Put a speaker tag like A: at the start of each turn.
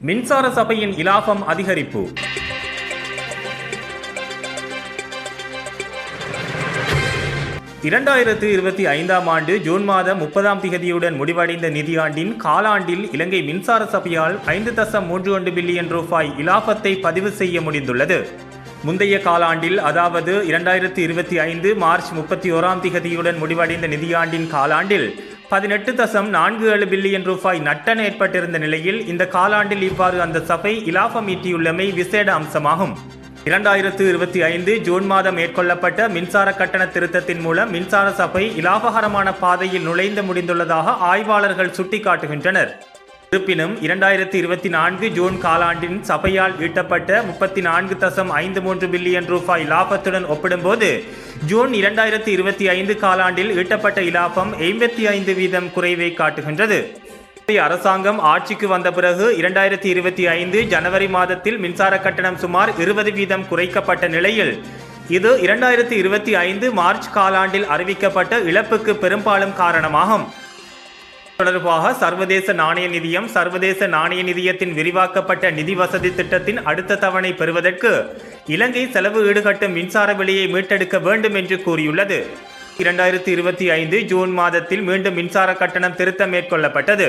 A: மின்சார சபையின் இலாபம் அதிகரிப்பு. இரண்டாயிரத்து இருபத்தி ஐந்தாம் ஆண்டு ஜூன் மாதம் முப்பதாம் திகதியுடன் முடிவடைந்த நிதியாண்டின் காலாண்டில் இலங்கை மின்சார சபையால் ஐந்து தசம் மூன்று ஒன்று பில்லியன் ரூபாய் இலாபத்தை பதிவு செய்ய முடிந்துள்ளது. முந்தைய காலாண்டில் அதாவது இரண்டாயிரத்தி இருபத்தி ஐந்து மார்ச் முப்பத்தி ஓராம் திகதியுடன் முடிவடைந்த நிதியாண்டின் காலாண்டில் பதினெட்டு தசம் நான்கு ஏழு பில்லியன் ரூபாய் நட்டன் ஏற்பட்டிருந்த நிலையில் இந்த காலாண்டில் இவ்வாறு அந்த சபை இலாபம் ஈட்டியுள்ளமை விசேட அம்சமாகும். இரண்டாயிரத்து இருபத்தி ஐந்து ஜூன் மாதம் மேற்கொள்ளப்பட்ட மின்சார கட்டண திருத்தத்தின் மூலம் மின்சார சபை இலாபகரமான பாதையில் நுழைந்து முடிந்துள்ளதாக ஆய்வாளர்கள் சுட்டிக்காட்டுகின்றனர். இருப்பினும் இரண்டாயிரத்தி இருபத்தி நான்கு ஜூன் காலாண்டின் சபையால் ஈட்டப்பட்ட முப்பத்தி நான்கு தசம் ஐந்து மூன்று பில்லியன் ரூபாய் இலாபத்துடன் ஒப்பிடும்போது ஜூன் இரண்டாயிரத்தி இருபத்தி ஐந்து காலாண்டில் ஈட்டப்பட்ட இலாபம் ஐம்பத்தி ஐந்து வீதம் குறைவை காட்டுகின்றது. அரசாங்கம் ஆட்சிக்கு வந்த பிறகு இரண்டாயிரத்தி இருபத்தி ஐந்து ஜனவரி மாதத்தில் மின்சார கட்டணம் சுமார் இருபது வீதம் குறைக்கப்பட்ட நிலையில் இது இரண்டாயிரத்தி இருபத்தி ஐந்து மார்ச் காலாண்டில் அறிவிக்கப்பட்ட இழப்புக்கு பெரும்பாலும் காரணமாகும். தொடர்பாக சர்வதேச நாணய நிதியம் சர்வதேச நாணய நிதியத்தின் விரிவாக்கப்பட்ட நிதி வசதி திட்டத்தின் அடுத்த தவணை பெறுவதற்கு இலங்கை செலவு ஈடுகட்டும் மின்சார விலையை மீட்டெடுக்க வேண்டும் என்று கூறியுள்ளது. இரண்டாயிரத்தி இருபத்தி ஐந்து ஜூன் மாதத்தில் மீண்டும் மின்சார கட்டணம் திருத்தம் மேற்கொள்ளப்பட்டது.